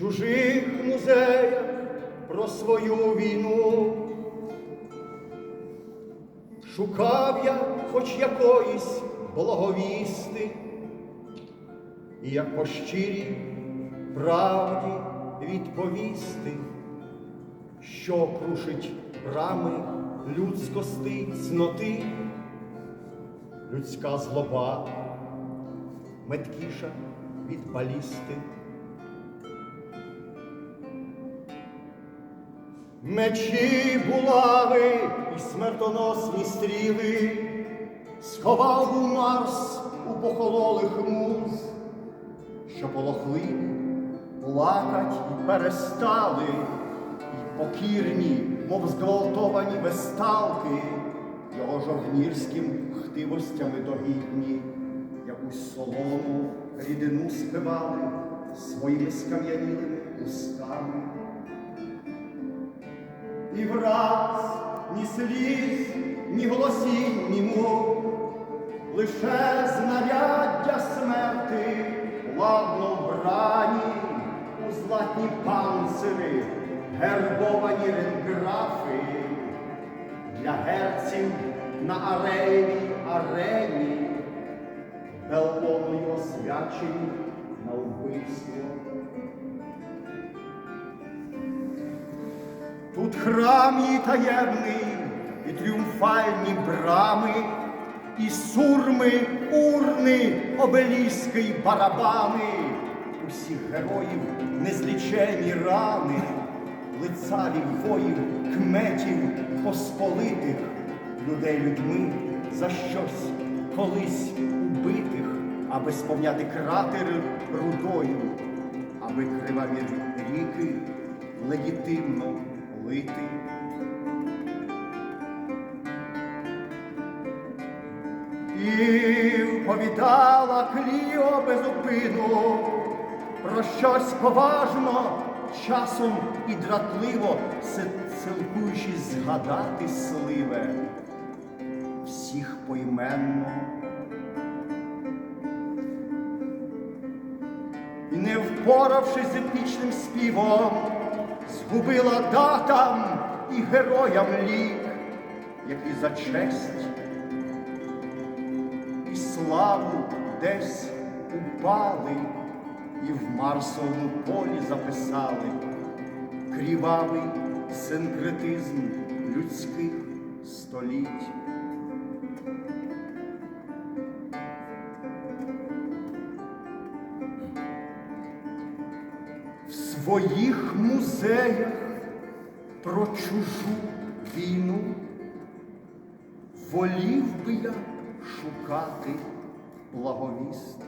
чужих музеях про свою війну. Шукав я хоч якоїсь благовісти, і як по щирій правді відповісти, що крушить брами людськости цноти, людська злоба, меткіша від балісти. Мечі булави і смертоносні стріли сховав у Марс у похололих муз, що полохли, плакать і перестали, і покірні, мов зґвалтовані весталки, його жовнірським хтивостями догідні, якусь солому рідину спивали своїми скам'янілими устами. І враз ні сліз, ні голосів, ні мов, лише знаряддя смерти, ладно вбрані у златні панцири, гербовані ренграфи, для герців на ареї арені, беллоною освячені на вбивство. Тут храм її таємний, і тріумфальні брами, і сурми, урни, обеліски й барабани, усіх героїв незлічені рани, лицарів воїв, кметів, посполитих, людей людьми за щось колись убитих, аби сповняти кратери рудою, аби криваві ріки легітимно лити. І вповідала Кліо безупину про щось поважно, часом і дратливо, силкуючись згадати сливе всіх поіменно. І не впоравшись з епічним співом, згубила датам і героям лік, які за честь і славу десь упали і в Марсовому полі записали крівавий синкретизм людських століть. Своїх музеях про чужу війну волів би я шукати благовісти.